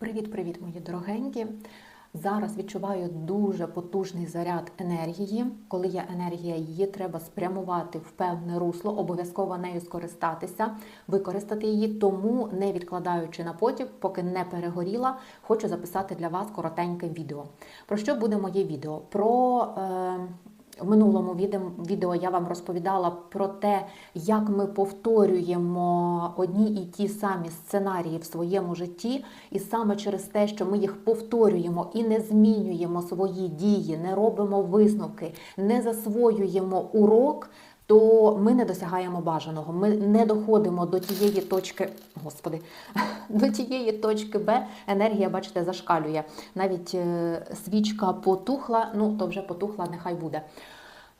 Привіт-привіт, мої дорогенькі! Зараз відчуваю дуже потужний заряд енергії. Коли є енергія, її треба спрямувати в певне русло, обов'язково нею скористатися, використати її. Тому, не відкладаючи на потім, поки не перегоріла, хочу записати для вас коротеньке відео. Про що буде моє відео? Про е, в минулому відео, я вам розповідала про те, як ми повторюємо одні і ті самі сценарії в своєму житті, і саме через те, що ми їх повторюємо і не змінюємо свої дії, не робимо висновки, не засвоюємо урок. То ми не досягаємо бажаного. Ми не доходимо до тієї точки, господи, до тієї точки Б. Енергія, бачите, зашкалює. Навіть е, свічка потухла, ну то вже потухла, нехай буде.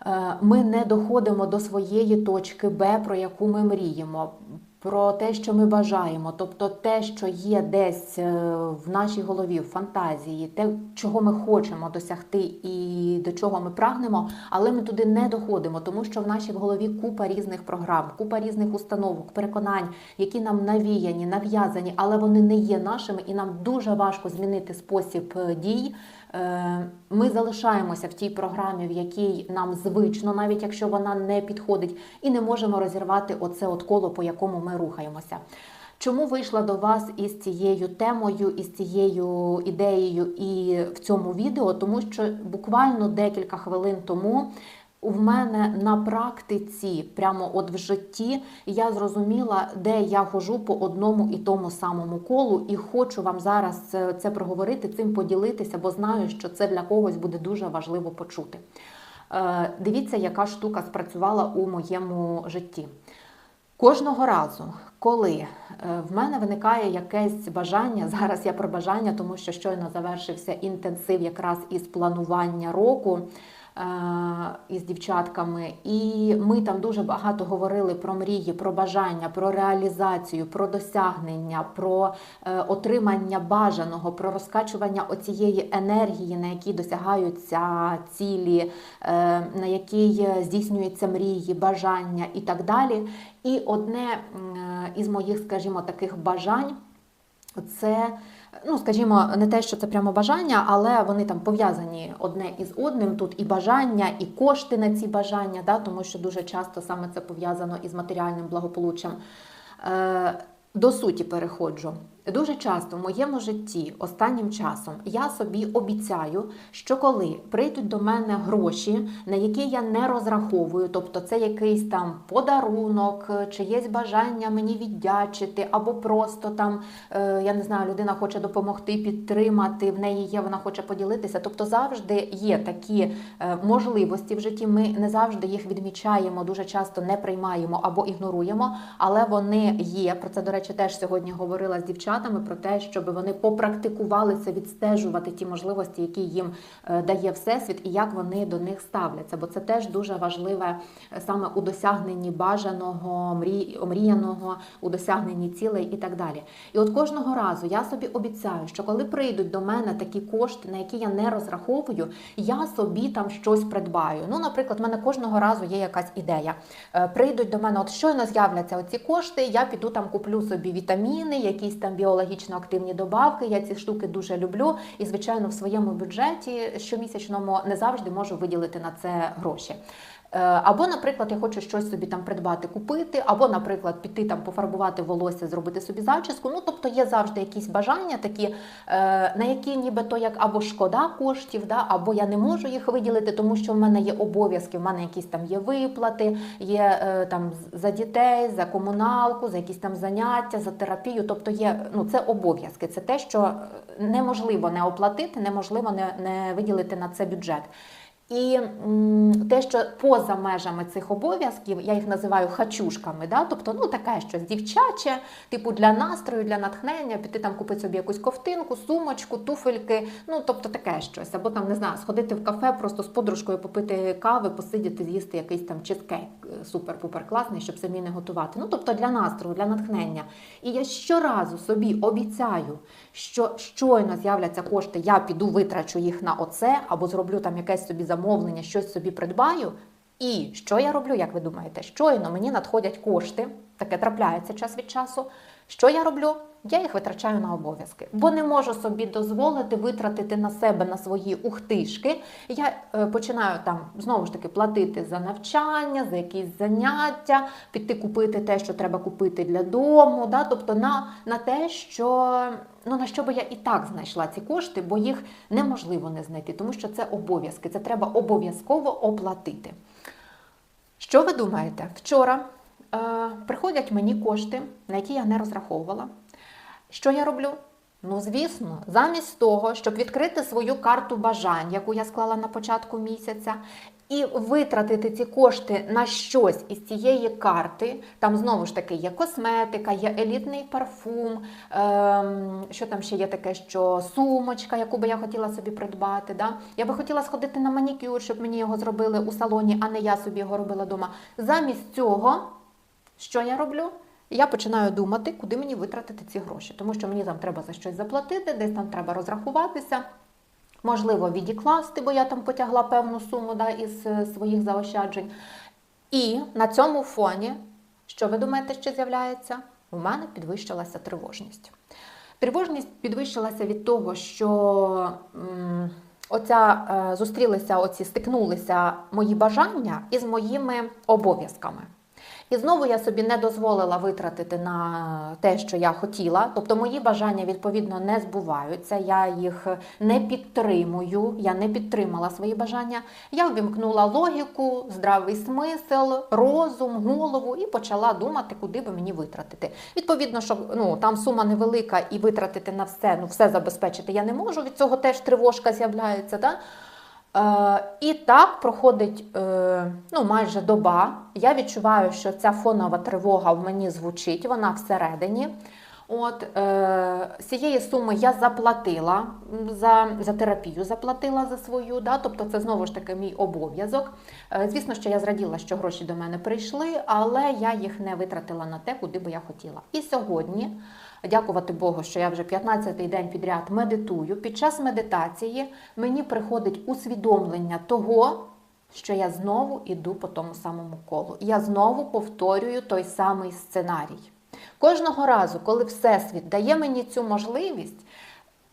Е, Ми не доходимо до своєї точки Б, про яку ми мріємо, про те, що ми бажаємо, тобто те, що є десь е, в нашій голові, в фантазії, те, чого ми хочемо досягти і до чого ми прагнемо, але ми туди не доходимо, тому що в нашій голові купа різних програм, купа різних установок, переконань, які нам навіяні, нав'язані, але вони не є нашими, і нам дуже важко змінити спосіб е, дій. Е, Ми залишаємося в тій програмі, в якій нам звично, навіть якщо вона не підходить, і не можемо розірвати оце от коло, по якому ми рухаємося. Чому вийшла до вас із цією темою, із цією ідеєю і в цьому відео? Тому що буквально декілька хвилин тому в мене на практиці, прямо от в житті, я зрозуміла, де я хожу по одному і тому самому колу, і хочу вам зараз це, це проговорити, цим поділитися, бо знаю, що це для когось буде дуже важливо почути. Е, Дивіться, яка штука спрацювала у моєму житті. Кожного разу, коли е, в мене виникає якесь бажання, зараз я про бажання, тому що щойно завершився інтенсив якраз із планування року із дівчатками, і ми там дуже багато говорили про мрії, про бажання, про реалізацію, про досягнення, про е, отримання бажаного, про розкачування оцієї енергії, на якій досягаються цілі, е, на якій здійснюються мрії, бажання і так далі. І одне е, із моїх, скажімо, таких бажань це, ну скажімо, не те, що це прямо бажання, але вони там пов'язані одне із одним. Тут і бажання, і кошти на ці бажання, да, тому що дуже часто саме це пов'язано із матеріальним благополуччям. Е, до суті переходжу. Дуже часто в моєму житті останнім часом я собі обіцяю, що коли прийдуть до мене гроші, на які я не розраховую, тобто це якийсь там подарунок, чи є бажання мені віддячити, або просто там е, я не знаю, людина хоче допомогти, підтримати, в неї є, вона хоче поділитися. Тобто завжди є такі е, можливості в житті. Ми не завжди їх відмічаємо, дуже часто не приймаємо або ігноруємо, але вони є. Про це, до речі, теж сьогодні говорила з дівчатами про те, щоб вони попрактикувалися відстежувати ті можливості, які їм е, дає всесвіт, і як вони до них ставляться. Бо це теж дуже важливе е, саме у досягненні бажаного, мрій, омріяного, у досягненні цілей і так далі. І от кожного разу я собі обіцяю, що коли прийдуть до мене такі кошти, на які я не розраховую, я собі там щось придбаю. Ну, наприклад, в мене кожного разу є якась ідея. Е, Прийдуть до мене, от щойно з'являться оці кошти, я піду там куплю собі вітаміни, якісь там біологічно активні добавки. Я ці штуки дуже люблю. І, звичайно, в своєму бюджеті щомісячному не завжди можу виділити на це гроші. Е, Або, наприклад, я хочу щось собі там придбати, купити, або, наприклад, піти там пофарбувати волосся, зробити собі зачіску. Ну, тобто є завжди якісь бажання, такі, е, на які нібито як або шкода коштів, да, або я не можу їх виділити, тому що в мене є обов'язки, в мене якісь там є виплати, є е, там за дітей, за комуналку, за якісь там заняття, за терапію. Тобто є ну це обов'язки, це те, що неможливо не оплатити, неможливо не, не виділити на це бюджет. І те, що поза межами цих обов'язків, я їх називаю хачушками, да? тобто ну таке щось дівчаче, типу для настрою, для натхнення, піти там купити собі якусь ковтинку, сумочку, туфельки, ну тобто таке щось. Або там не знаю, сходити в кафе, просто з подружкою попити кави, посидіти, з'їсти якийсь там чизкейк супер-пупер класний, щоб самі не готувати. Ну тобто для настрою, для натхнення. І я щоразу собі обіцяю, що щойно з'являться кошти, я піду витрачу їх на оце, або зроблю там якесь собі замовлення, щось собі придбаю. І що я роблю, як ви думаєте? Щойно мені надходять кошти, таке трапляється час від часу. Що я роблю? Я їх витрачаю на обов'язки, бо не можу собі дозволити витратити на себе на свої ухтишки. Я е, починаю там знову ж таки платити за навчання, за якісь заняття, піти купити те, що треба купити для дому. Да? Тобто на, на те, що ну на що би я і так знайшла ці кошти, бо їх неможливо не знайти, тому що це обов'язки, це треба обов'язково оплатити. Що ви думаєте? Вчора е, приходять мені кошти, на які я не розраховувала. Що я роблю? Ну, звісно, замість того, щоб відкрити свою карту бажань, яку я склала на початку місяця, і витратити ці кошти на щось із цієї карти, там знову ж таки є косметика, є елітний парфум, ем, що там ще є таке, що сумочка, яку би я хотіла собі придбати. Да? Я би хотіла сходити на манікюр, щоб мені його зробили у салоні, а не я собі його робила вдома. Замість цього, що я роблю? Я починаю думати, куди мені витратити ці гроші, тому що мені там треба за щось заплатити, десь там треба розрахуватися. Можливо, відікласти, бо я там потягла певну суму да, із е, своїх заощаджень. І на цьому фоні, що ви думаєте, що з'являється? У мене підвищилася тривожність. Тривожність підвищилася від того, що м, оця, е, зустрілися, оці стикнулися мої бажання із моїми обов'язками. І знову я собі не дозволила витратити на те, що я хотіла. Тобто мої бажання відповідно не збуваються. Я їх не підтримую, я не підтримала свої бажання. Я ввімкнула логіку, здравий смисл, розум, голову і почала думати, куди би мені витратити. Відповідно, що ну там сума невелика і витратити на все, ну все забезпечити я не можу. Від цього теж тривожка з'являється. Да? Е, і так проходить е, ну, майже доба. Я відчуваю, що ця фонова тривога в мені звучить, вона всередині. От е, цієї суми я заплатила за за терапію, заплатила за свою, да, тобто це знову ж таки мій обов'язок. Е, звісно, що я зраділа, що гроші до мене прийшли, але я їх не витратила на те, куди би я хотіла. І сьогодні дякувати Богу, що я вже 15-й день підряд медитую. Під час медитації мені приходить усвідомлення того, що я знову іду по тому самому колу. Я знову повторюю той самий сценарій. Кожного разу, коли Всесвіт дає мені цю можливість,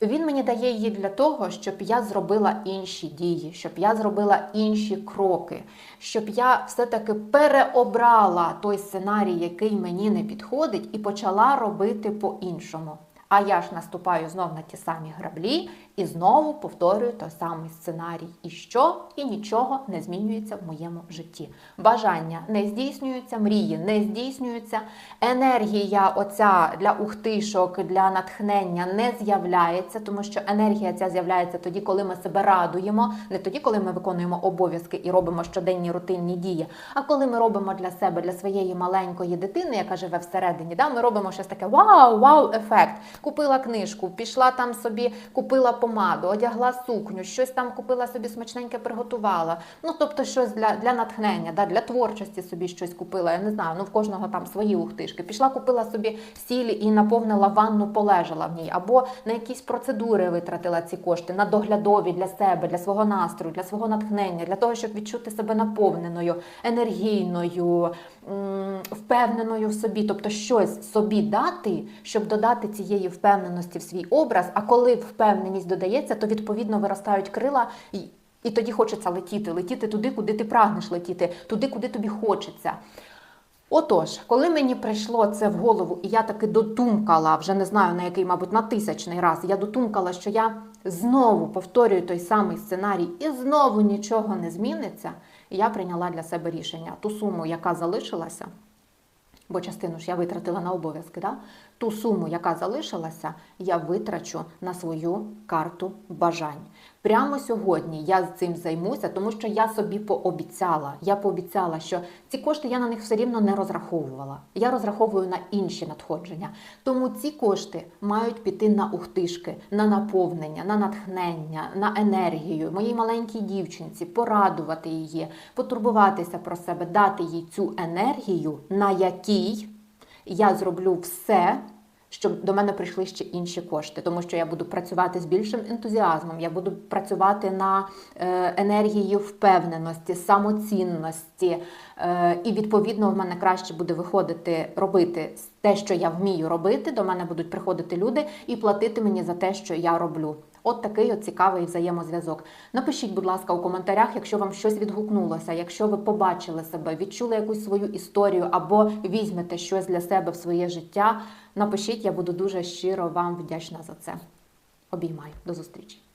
він мені дає її для того, щоб я зробила інші дії, щоб я зробила інші кроки, щоб я все-таки переобрала той сценарій, який мені не підходить, і почала робити по-іншому. А я ж наступаю знов на ті самі граблі і знову повторюю той самий сценарій. І що? І нічого не змінюється в моєму житті. Бажання не здійснюються, мрії не здійснюються, енергія оця для ухтишок, для натхнення не з'являється, тому що енергія ця з'являється тоді, коли ми себе радуємо, не тоді, коли ми виконуємо обов'язки і робимо щоденні рутинні дії, а коли ми робимо для себе, для своєї маленької дитини, яка живе всередині, да, ми робимо щось таке вау, вау, ефект. Купила книжку, пішла там собі, купила помаду, одягла сукню, щось там купила собі смачненьке, приготувала. Ну, тобто, щось для для натхнення, да, для творчості собі щось купила. Я не знаю, ну в кожного там свої ухтишки. Пішла, купила собі сіль і наповнила ванну, полежала в ній, або на якісь процедури витратила ці кошти, на доглядові для себе, для свого настрою, для свого натхнення, для того, щоб відчути себе наповненою, енергійною впевненою в собі, тобто щось собі дати, щоб додати цієї впевненості в свій образ. А коли впевненість додається, то відповідно виростають крила. І і тоді хочеться летіти, летіти туди, куди ти прагнеш летіти, туди, куди тобі хочеться. Отож, коли мені прийшло це в голову, і я таки дотумкала, вже не знаю на який, мабуть, на тисячний раз, я дотумкала, що я знову повторюю той самий сценарій, і знову нічого не зміниться, я прийняла для себе рішення. Ту суму, яка залишилася, бо частину ж я витратила на обов'язки, да? Ту суму, яка залишилася, я витрачу на свою карту бажань. Прямо сьогодні я з цим займуся, тому що я собі пообіцяла. Я пообіцяла, що ці кошти я на них все рівно не розраховувала. Я розраховую на інші надходження. Тому ці кошти мають піти на ухтишки, на наповнення, на натхнення, на енергію, моїй маленькій дівчинці, порадувати її, потурбуватися про себе, дати їй цю енергію, на якій я зроблю все щоб до мене прийшли ще інші кошти, тому що я буду працювати з більшим ентузіазмом, я буду працювати на е, енергії впевненості, самоцінності, е, і відповідно в мене краще буде виходити робити те, що я вмію робити. До мене будуть приходити люди і платити мені за те, що я роблю. От такий от цікавий взаємозв'язок. Напишіть, будь ласка, у коментарях, якщо вам щось відгукнулося, якщо ви побачили себе, відчули якусь свою історію або візьмете щось для себе в своє життя. Напишіть, я буду дуже щиро вам вдячна за це. Обіймаю. До зустрічі!